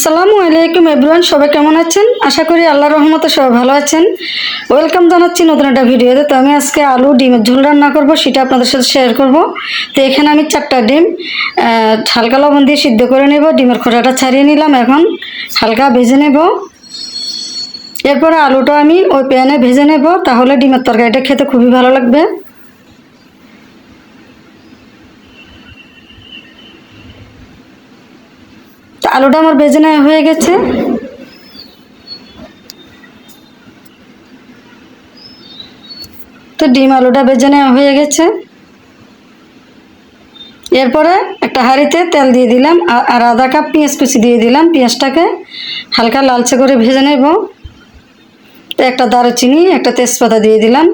আসসালামু আলাইকুম এভরিওয়ান, সবাই কেমন আছেন? আশা করি আল্লাহর রহমতে সবাই ভালো আছেন। ওয়েলকাম জানাচ্ছি নতুন একটা ভিডিওতে। তো আমি আজকে আলু ডিমের ঝোল রান্না করব, সেটা আপনাদের সাথে শেয়ার করব। তো এখানে আমি চারটা ডিম হালকা লবণ দিয়ে সিদ্ধ করে নেব। ডিমের খোসাটা ছাড়িয়ে নিলাম এখন। হালকা ভেজে নেব। এরপরে আলুটা আমি ওই প্যানে ভেজে নেব, তাহলে ডিমের তরকারিটা খেতে খুবই ভালো লাগবে। আলুটা আমার ভেজে নেওয়া হয়ে গেছে। তো ডিম আলুটা ভেজে নেওয়া হয়ে গেছে। এরপরে একটা হাঁড়িতে তেল দিয়ে দিলাম আর আধা কাপ পেঁয়াজ কুচি দিয়ে দিলাম। পেঁয়াজটাকে হালকা লালচে করে ভেজে নেব। একটা দারুচিনি, একটা তেজপাতা দিয়ে দিলাম।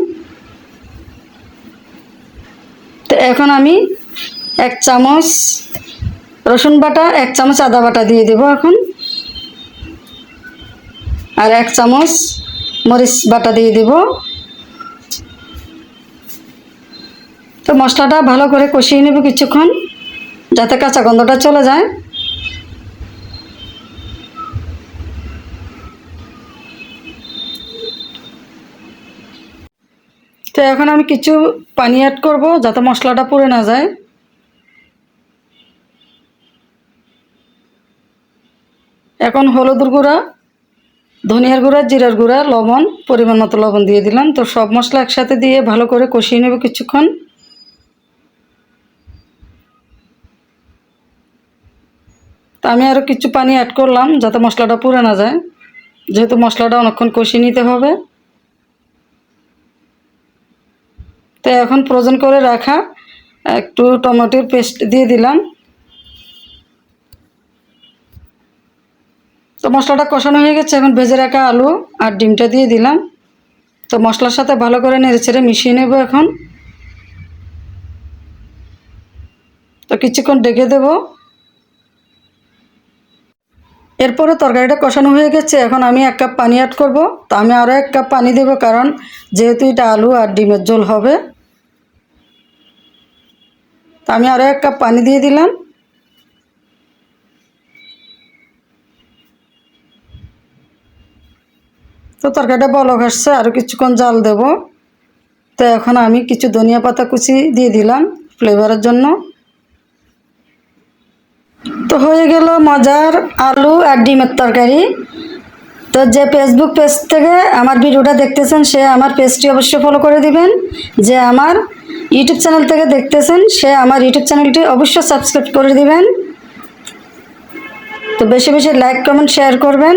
তো এখন আমি এক চামচ রসুন বাটা, এক চামচ আদা বাটা দিয়ে দেবো এখন। আর এক চামচ মরিচ বাটা দিয়ে দেব। তো মশলাটা ভালো করে কষিয়ে নেব কিছুক্ষণ, যাতে কাঁচা গন্ধটা চলে যায়। তো এখন আমি কিছু পানি অ্যাড করব, যাতে মশলাটা পুড়ে না যায়। এখন হলুদের গুঁড়া, ধনিয়ার গুঁড়া, জিরার গুঁড়া, লবণ, পরিমাণ মতো লবণ দিয়ে দিলাম। তো সব মশলা একসাথে দিয়ে ভালো করে কষিয়ে নেব কিছুক্ষণ। তো আমি আরও কিছু পানি অ্যাড করলাম যাতে মশলাটা পুড়ে না যায়। যেহেতু মশলাটা অনেকক্ষণ কষিয়ে নিতে হবে। তো এখন ফ্রোজেন করে রাখা একটু টমেটোর পেস্ট দিয়ে দিলাম। তো মশলাটা কষানো হয়ে গেছে, এখন ভেজে রাখা আলু আর ডিমটা দিয়ে দিলাম। তো মশলার সাথে ভালো করে নেড়ে ছেড়ে মিশিয়ে নেব এখন। তো কিছুক্ষণ ডেকে দেব। এরপরে তরকারিটা কষানো হয়ে গেছে, এখন আমি এক কাপ পানি অ্যাড করব। তো আমি আরও এক কাপ পানি দেব, কারণ যেহেতু এটা আলু আর ডিমের ঝোল হবে। তো আমি আরও এক কাপ পানি দিয়ে দিলাম। তো তরকারিটা বলক আসছে আরও কিছুক্ষণ জাল দেব। তো এখন আমি কিছু ধনিয়া পাতা কুচি দিয়ে দিলাম ফ্লেভারের জন্য। তো হয়ে গেল মজার আলু আর ডিমের তরকারি। তো যে ফেসবুক পেজ থেকে আমার ভিডিওটা দেখতেছেন, সে আমার পেজটি অবশ্যই ফলো করে দিবেন। যে আমার ইউটিউব চ্যানেল থেকে দেখতেছেন, সে আমার ইউটিউব চ্যানেলটি অবশ্যই সাবস্ক্রাইব করে দিবেন। তো বেশি বেশি লাইক কমেন্ট শেয়ার করবেন।